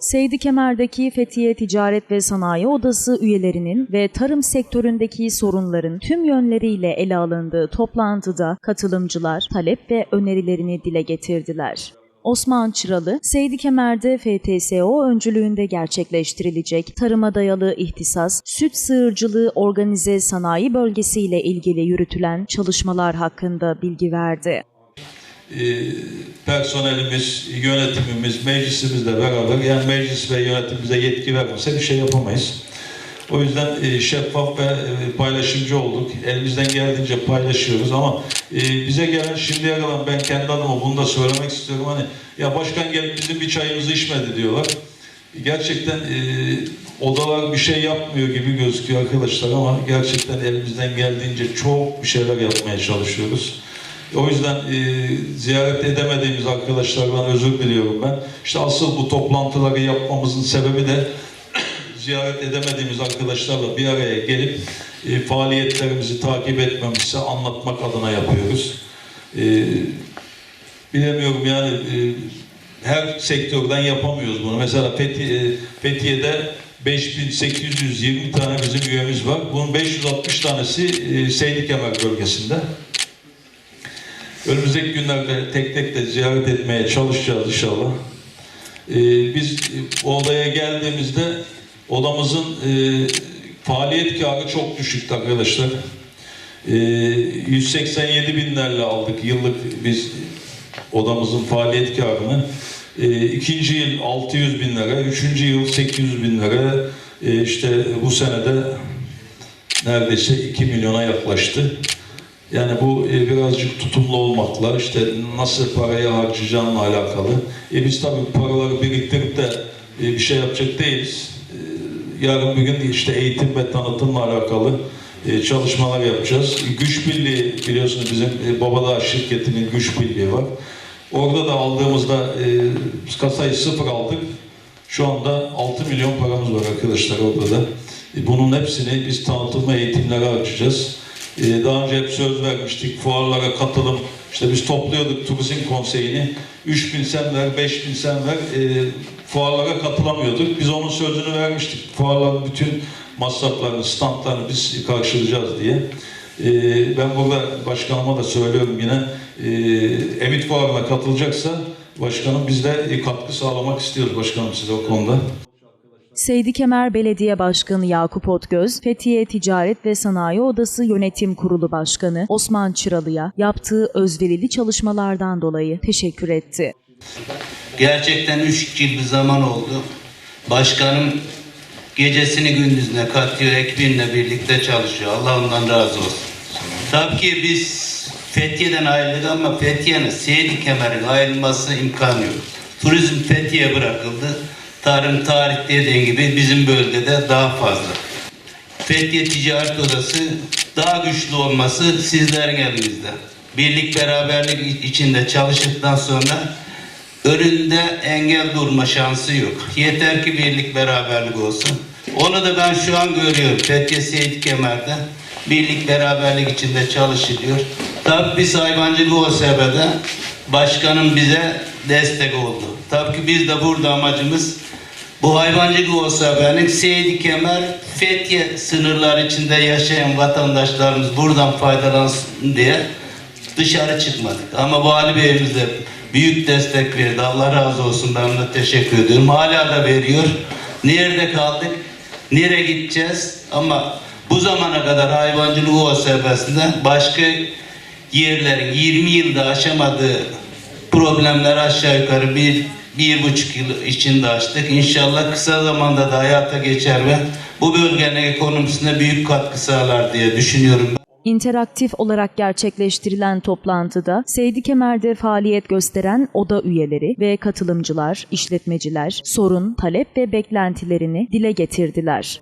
Seydi Kemer'deki Fethiye Ticaret ve Sanayi Odası üyelerinin ve tarım sektöründeki sorunların tüm yönleriyle ele alındığı toplantıda katılımcılar talep ve önerilerini dile getirdiler. Osman Çıralı, Seydi Kemer'de FTSO öncülüğünde gerçekleştirilecek tarıma dayalı ihtisas, süt sığırcılığı organize sanayi bölgesi ile ilgili yürütülen çalışmalar hakkında bilgi verdi. E, personelimiz, yönetimimiz, meclisimizle beraber yani meclis ve yönetim bize yetki vermese bir şey yapamayız. O yüzden e, şeffaf ve e, paylaşımcı olduk. Elimizden geldiğince paylaşıyoruz ama e, bize gelen şimdiye kadar ben kendi adıma bunu da söylemek istiyorum. Hani ya başkan gelip bizim bir çayımızı içmedi diyorlar. Gerçekten odalar bir şey yapmıyor gibi gözüküyor arkadaşlar ama gerçekten elimizden geldiğince çok bir şeyler yapmaya çalışıyoruz. O yüzden e, ziyaret edemediğimiz arkadaşlardan özür diliyorum ben. İşte asıl bu toplantıları yapmamızın sebebi de ziyaret edemediğimiz arkadaşlarla bir araya gelip e, faaliyetlerimizi takip etmemizi anlatmak adına yapıyoruz. E, bilemiyorum yani e, her sektörden yapamıyoruz bunu. Mesela Fethiye, Fethiye'de 5820 tane bizim üyemiz var. Bunun 560 tanesi e, Seydi bölgesinde. Önümüzdeki günlerde tek tek de ziyaret etmeye çalışacağız inşallah. Ee, biz e, o odaya geldiğimizde odamızın e, faaliyet karı çok düşüktü arkadaşlar. Ee, 187 binlerle aldık yıllık biz odamızın faaliyet karını. Ee, ikinci yıl 600 bin lira, üçüncü yıl 800 bin lira, Ee, işte bu senede neredeyse 2 milyona yaklaştı. Yani bu e, birazcık tutumlu olmakla işte nasıl parayı harcayacağınla alakalı. E biz tabii paraları biriktirip de e, bir şey yapacak değiliz. E, yarın bir gün işte eğitim ve tanıtımla alakalı e, çalışmalar yapacağız. Güç Birliği biliyorsunuz bizim e, Babadağ şirketinin güç birliği var. Orada da aldığımızda e, kasayı sıfır aldık. Şu anda 6 milyon paramız var arkadaşlar orada da. E, bunun hepsini biz tanıtım ve eğitimlere harcayacağız. Ee, daha önce hep söz vermiştik fuarlara katılım. İşte biz topluyorduk turizm konseyini. 3000 sen ver, 5000 sen ver. Ee, fuarlara katılamıyorduk. Biz onun sözünü vermiştik. Fuarların bütün masraflarını, standlarını biz karşılayacağız diye. Ee, ben burada başkanıma da söylüyorum yine. Ee, Emit Fuarı'na katılacaksa başkanım biz de katkı sağlamak istiyoruz başkanım size o konuda. Seydi Kemer Belediye Başkanı Yakup Otgöz, Fethiye Ticaret ve Sanayi Odası Yönetim Kurulu Başkanı Osman Çıralı'ya yaptığı özverili çalışmalardan dolayı teşekkür etti. Gerçekten üç yıl bir zaman oldu. Başkanım gecesini gündüzüne katıyor, ekibinle birlikte çalışıyor. Allah ondan razı olsun. Tabii ki biz Fethiye'den ayrıldık ama Fethiye'nin Seydi Kemer'in ayrılması imkanı yok. Turizm Fethiye bırakıldı. Tarım, tarih dediğin gibi bizim bölgede daha fazla. Fethiye Ticaret Odası daha güçlü olması sizlerin elinizde. Birlik beraberlik içinde çalıştıktan sonra önünde engel durma şansı yok. Yeter ki birlik beraberlik olsun. Onu da ben şu an görüyorum. Fethiye Seyit Kemer'de birlik beraberlik içinde çalışılıyor. Tabii biz hayvancılık OSB'de başkanım bize destek oldu. Tabii ki biz de burada amacımız bu hayvancılık OSB'nin Seydi Kemer Fethiye sınırları içinde yaşayan vatandaşlarımız buradan faydalansın diye dışarı çıkmadık. Ama Vali Beyimiz de büyük destek verdi. Allah razı olsun ben ona teşekkür ediyorum. Hala da veriyor. Nerede kaldık? Nereye gideceğiz? Ama bu zamana kadar hayvancılık OSB'sinde başka yerlerin 20 yılda aşamadığı problemler aşağı yukarı bir, bir buçuk yıl içinde açtık. İnşallah kısa zamanda da hayata geçer ve bu bölgenin ekonomisine büyük katkı sağlar diye düşünüyorum. İnteraktif olarak gerçekleştirilen toplantıda Seydi Kemer'de faaliyet gösteren oda üyeleri ve katılımcılar, işletmeciler sorun, talep ve beklentilerini dile getirdiler.